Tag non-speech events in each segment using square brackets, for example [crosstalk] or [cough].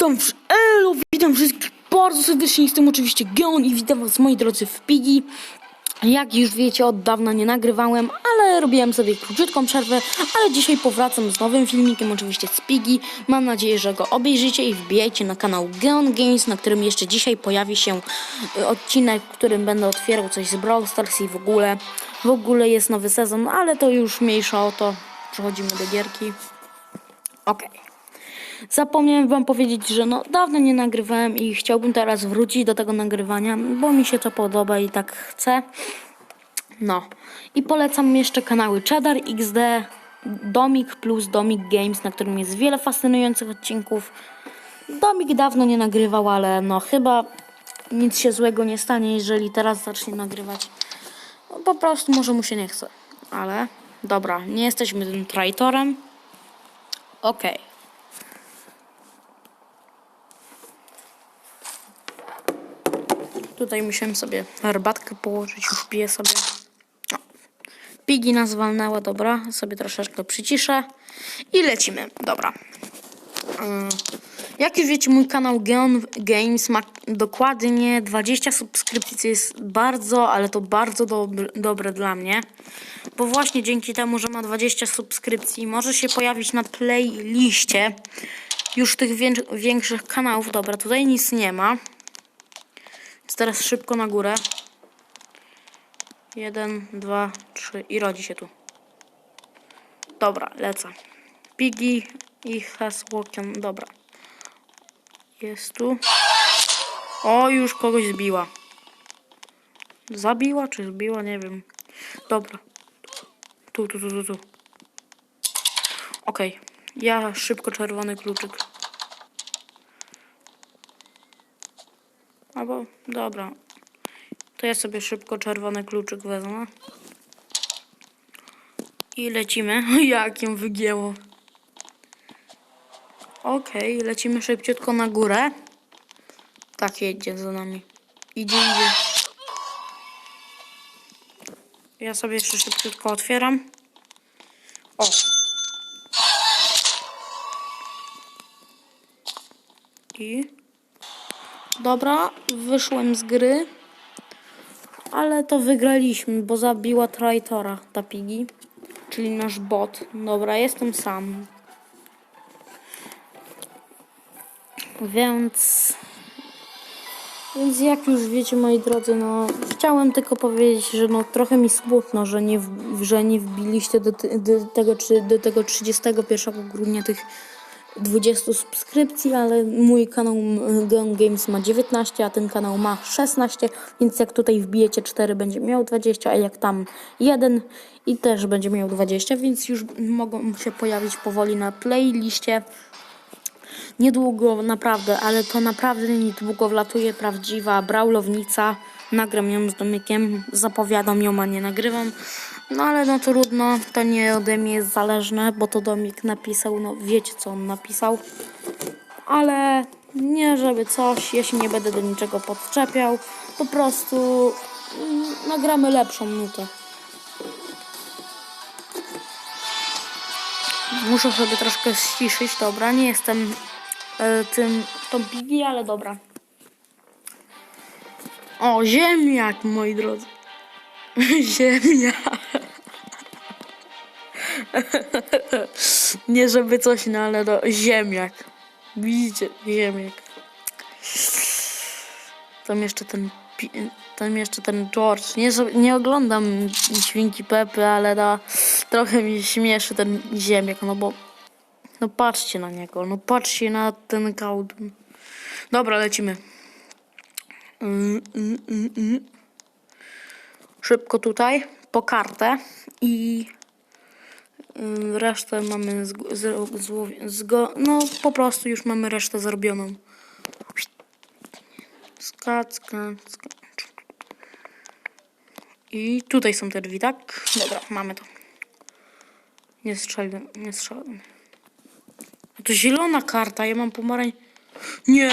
Witam, w... Elo, witam wszystkich bardzo serdecznie, jestem oczywiście Geon i witam was moi drodzy w Pigi. Jak już wiecie, od dawna nie nagrywałem, ale robiłem sobie króciutką przerwę, ale dzisiaj powracam z nowym filmikiem, oczywiście z Pigi. Mam nadzieję, że go obejrzycie i wbijajcie na kanał Geon Games, na którym jeszcze dzisiaj pojawi się y, odcinek, w którym będę otwierał coś z Brawl Stars i w ogóle. W ogóle jest nowy sezon, ale to już mniejsza o to. Przechodzimy do gierki. Okej. Zapomniałem wam powiedzieć, że no dawno nie nagrywałem i chciałbym teraz wrócić do tego nagrywania, bo mi się to podoba i tak chcę. No. I polecam jeszcze kanały Cheddar XD, Domik plus Domik Games, na którym jest wiele fascynujących odcinków. Domik dawno nie nagrywał, ale no chyba nic się złego nie stanie, jeżeli teraz zacznie nagrywać. No, po prostu może mu się nie chce. Ale dobra, nie jesteśmy tym traitorem. Okej. Tutaj musiałem sobie herbatkę położyć, już piję sobie. Pigi nas walnęła, dobra. Sobie troszeczkę przyciszę. I lecimy, dobra. Ym, Jak już wiecie, mój kanał Geon Games ma dokładnie 20 subskrypcji, co jest bardzo, ale to bardzo dobre, dla mnie. Bo właśnie dzięki temu, że ma 20 subskrypcji, może się pojawić na playliście już tych wię- większych kanałów. Dobra, tutaj nic nie ma. Więc teraz szybko na górę. Jeden, dwa, trzy i rodzi się tu. Dobra, lecę. Piggy i hasłokiem. Dobra. Jest tu. O, już kogoś zbiła. Zabiła czy zbiła? Nie wiem. Dobra. Tu, tu, tu, tu, tu. Okej. Ja szybko czerwony kluczyk. Albo, dobra. To ja sobie szybko czerwony kluczyk wezmę. I lecimy. [laughs] Jak ją wygięło. Okej, lecimy szybciutko na górę. Tak, jedzie za nami. Idzie, idzie. Ja sobie jeszcze szybciutko otwieram. O. I... Dobra, wyszłem z gry. Ale to wygraliśmy, bo zabiła Traitora ta Pigi. Czyli nasz bot. Dobra, jestem sam. Więc... Więc jak już wiecie, moi drodzy, no chciałem tylko powiedzieć, że no trochę mi smutno, że nie, w, że nie wbiliście do, do, tego, czy, do tego 31 grudnia tych 20 subskrypcji, ale mój kanał Gun Games ma 19, a ten kanał ma 16, więc jak tutaj wbijecie 4 będzie miał 20, a jak tam 1 i też będzie miał 20, więc już mogą się pojawić powoli na playliście. Niedługo, naprawdę, ale to naprawdę niedługo wlatuje prawdziwa brawlownica. Nagram ją z Domykiem, zapowiadam ją, a nie nagrywam. No ale no trudno, to nie ode mnie jest zależne, bo to Domik napisał, no wiecie co on napisał. Ale nie żeby coś, ja się nie będę do niczego podczepiał. Po prostu mm, nagramy lepszą nutę. Muszę sobie troszkę ściszyć, dobra, nie jestem e, tym, tą pigi, ale dobra. O, ziemniak, moi drodzy. [laughs] Ziemniak. [laughs] Nie żeby coś, no ale no, ziemniak. Widzicie, ziemniak. Tam jeszcze ten, tam jeszcze ten George. Nie, nie oglądam Świnki Pepy, ale no, trochę mi śmieszy ten ziemniak, no bo no patrzcie na niego, no patrzcie na ten kałdun. Dobra, lecimy. Mm, mm, mm, mm. Szybko tutaj, po kartę i resztę mamy z, z, z, zgo, no po prostu już mamy resztę zrobioną. Skat, skat. I tutaj są te drzwi, tak? Dobra, mamy to. Nie strzelę, nie strzelę. To zielona karta, ja mam pomarań... Nie!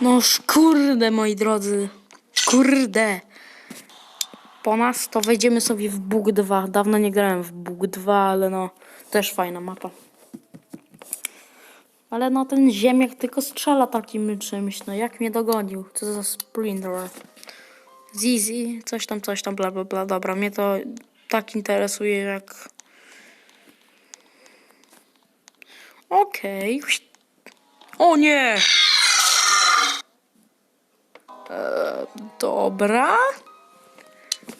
No kurde, moi drodzy. Kurde. Po nas to wejdziemy sobie w Bóg 2. Dawno nie grałem w Bóg 2, ale no też fajna mapa. Ale no ten ziemniak tylko strzela takim czymś, no jak mnie dogonił. Co za sprinter. Zizi, coś tam, coś tam, bla bla bla. Dobra, mnie to tak interesuje jak... Okej. O nie! Eee, dobra.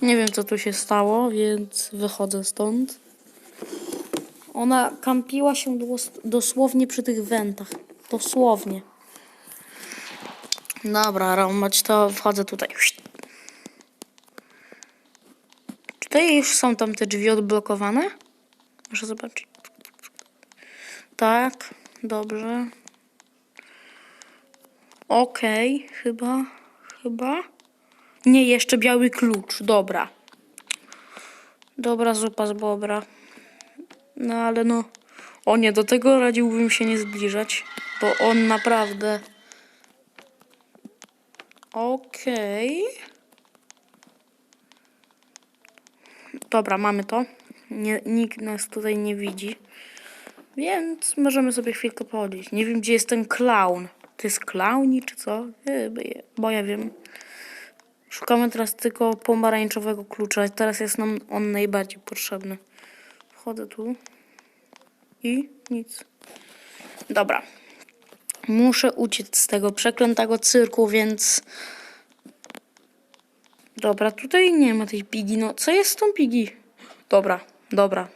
Nie wiem co tu się stało, więc wychodzę stąd. Ona kampiła się dos- dosłownie przy tych wentach. Dosłownie. Dobra, romać to wchodzę tutaj. Tutaj już są tam te drzwi odblokowane? Muszę zobaczyć. Tak, dobrze. Okej, chyba, chyba. Nie, jeszcze biały klucz, dobra. Dobra, zupa z bobra. No ale no. O nie, do tego radziłbym się nie zbliżać, bo on naprawdę. Okej. Dobra, mamy to. Nie, nikt nas tutaj nie widzi. Więc możemy sobie chwilkę pochodzić. Nie wiem, gdzie jest ten clown. To jest clowni, czy co? Bo ja wiem. Szukamy teraz tylko pomarańczowego klucza. Teraz jest nam on najbardziej potrzebny. Wchodzę tu. I nic. Dobra. Muszę uciec z tego przeklętego cyrku, więc... Dobra, tutaj nie ma tej pigi. No, co jest z tą pigi? Dobra, dobra.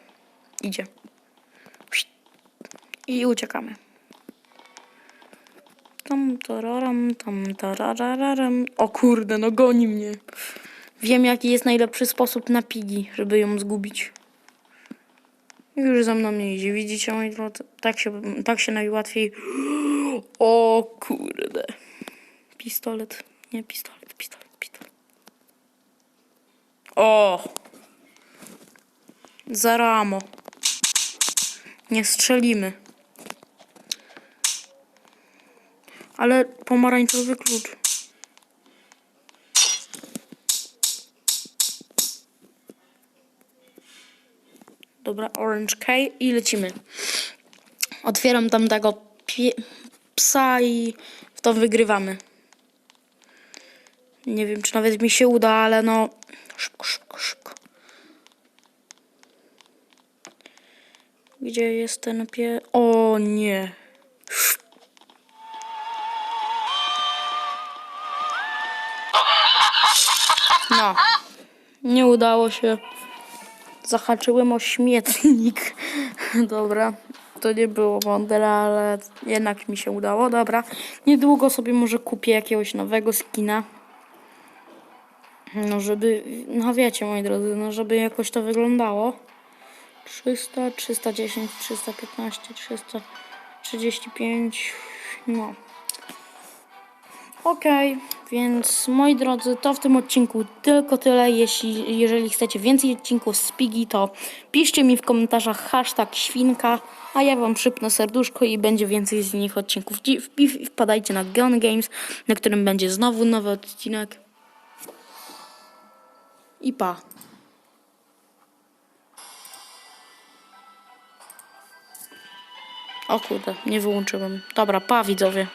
Idzie. I uciekamy. Tam tararam, tam tarararam. O kurde, no goni mnie. Wiem, jaki jest najlepszy sposób na pigi, żeby ją zgubić. Już za mną nie idzie. Widzicie, moi drodzy? Tak się, tak się najłatwiej... [gasps] O kurde. Pistolet. Nie, pistolet, pistolet, pistolet. O! Za ramo. Nie strzelimy. Ale pomarańczowy klucz. Dobra, Orange Key i lecimy. Otwieram tam tego pie- psa i w to wygrywamy. Nie wiem, czy nawet mi się uda, ale no... Szybko, szybko, szybko. Gdzie jest ten pie... O nie. No. Nie udało się. Zahaczyłem o śmietnik. [laughs] Dobra. To nie było mądre, ale jednak mi się udało. Dobra. Niedługo sobie może kupię jakiegoś nowego skina. No żeby, no wiecie moi drodzy, no żeby jakoś to wyglądało. 300, 310, 315, 335, no. Okej, więc moi drodzy, to w tym odcinku tylko tyle. Jeśli, jeżeli chcecie więcej odcinków z Pigi, to piszcie mi w komentarzach hashtag świnka, a ja wam przypnę serduszko i będzie więcej z nich odcinków. Wpadajcie na Gun Games, na którym będzie znowu nowy odcinek. I pa. O kurde, nie wyłączyłem. Dobra, pa widzowie.